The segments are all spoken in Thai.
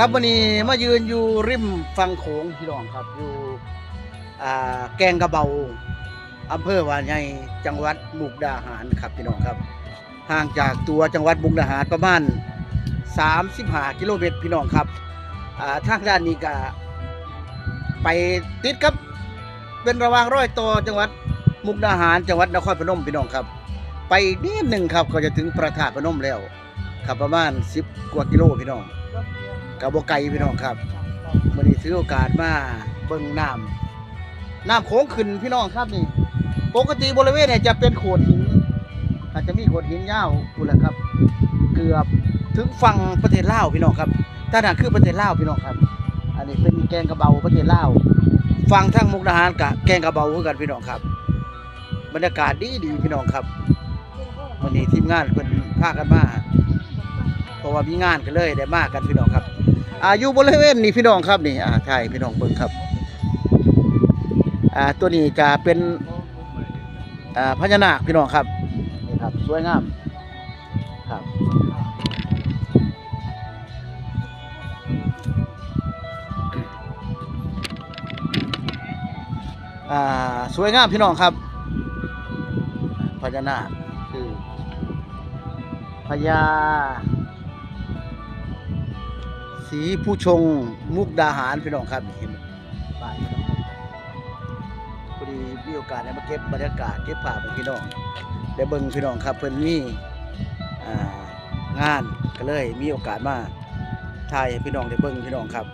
ครับวันนี้มายืนอยู่ริมฟังโขงพี่น้องครับอยู่อ่าแกงกระเบาอำเภอวาไงจังหวัดมุกดาหารครับพี่น้องครับ ห่างจากตัวจังหวัดมุกดาหารประมาณ35กิโลเมตรพี่น้องครับอ่าทางด้านนี้ก็ไปติดครับเป็นระหว่างร้อยต่อจังหวัดมุกดาหารจังหวัดนครพนมพี่น้องครับ ไปนิดหนึ่งครับก็จะถึงพระธาตุพนมแล้ว ครับประมาณ10กว่ากิโลพี่น้องกับบ่ไก่พี่น้องครับวันนี้ถือโอกาสมาเบิ่งน้ำน้ำโค้งขึ้นพี่น้องครับนี่ ปกติบริเวณเนี่ยจะเป็นโขดหิน อาจจะมีโขดหินยาวพูแหละครับ เกือบถึงฝั่งประเทศลาวพี่น้องครับถ้านั่นคือประเทศลาวพี่น้องครับ อันนี้เป็นแกงกระเบาประเทศลาวฝั่งทางมุกดาหารกับแกงกระเบาคือกันพี่น้องครับ บรรยากาศดีดีพี่น้องครับวันนี้ทีมงานเพิ่นพากันมา ราะว่ามีงานกันเลยได้มากกันพี่น้องครับอายู่บริเวณนี้พี่น้องครับนี่อ่าใช่พี่น้องเบิ่งครับอ่าตัวนี้จะเป็นอ่าพญานาคพี่น้องครับนี่ครับสวยงามครับอ่าสวยงามพี่น้องครับพญานาคคือพญา สีผู้ชงมุกดาหารพี่น้องครับเห็นป้ายพี่น้องครับพอดีมีโอกาสได้มาเก็บบรรยากาศเก็บภาพให้พี่น้องได้เบิ่งพี่น้องครับเพิ่นมีอ่งานก็เลยมีโอกาสมาถ่ายให้พี่น้องได้เบิ่งพี่น้องครับ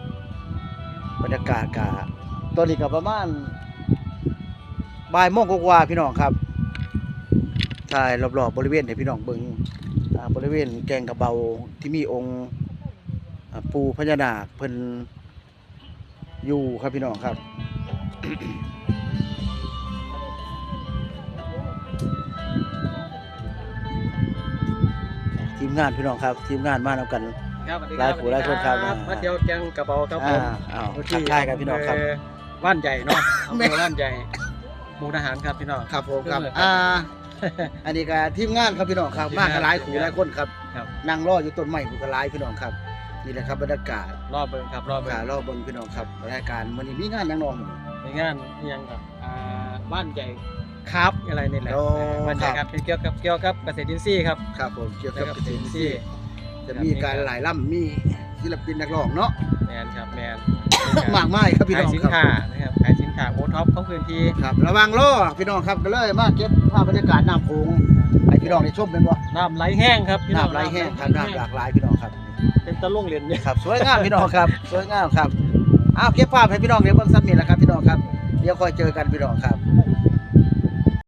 บรรยากาศกะตอนนี้ก็ประมาณบ่ายโมงกว่าพี่น้องครับถ่ายรอบๆบริเวณให้พี่น้องเบิ่งบริเวณแกงกระเบาที่มีองค์ ปูพญานาคเพิ่นอยู่ครับพี่น้องครับทีมงานพี่น้องครับทีมงานมานำกันครับสวัสดีหลายผู้หลายคนครับมาเที่ยวแกงกระเป๋าครับผอ่ามอ้าวอยู่ทักทายกันพี่น้องครับเว่านใหญ่เนาะอำเภอว่านใหญ่หมู่ทหารครับพี่น้องครับผมครับครับอ่าอันนี้ก็ทีมงานครับพี่น้องครับทีมงานมากันหลายขู่หลายคนครับครับนั่งรออยู่ต้นไม้ผู้กันหลายพี่น้องครับ นี่แหละครับบรรยากาศรอบเบิ่งครับรอบเบิ่งขารอเบิ่งพี่น้องครับรายการวันนี้มีงานหยังน้องในงานอิหยังครับอ่าว่านใหญ่ครับอะไรนี่แหละโอ้เออว่านใหญ่ครับเป็นเกี่ยวกับเกี่ยวกับเกษตรอินทรีย์ครับครับผมเกี่ยวกับแล้วเกษตรอินทรีย์เกษตรอินทรีย์จะมีการหลายล่ำมีศิลปินนักร้องเนาะแมนครับแมนมากมายครับพี่ขาน้ยองสินครับ ค้านะครับขายสินค้าโอท็อปของพื้นที่ครับระวังล้อพี่น้องครับก็เลยมาเก็บภาพบรรยากาศน้ำโขงให้ พี่น้องได้ชมเป็นบ่น้ำไหลแห้งครับพี่น้องน้ำไหลแห้งครับน้ำหลากหลายพี่น้องครับเป็นตะลุ่งเหรียญเนี่ยครับสวยงามพี่น้องครับสวยงามครับอ้าวเก็บภาพให้พี่น้องเดี๋ยวเบิ่งซ้ำนี่แหละครับพี่น้องครับเดี๋ยวค่อยเจอกันพี่น้องครับ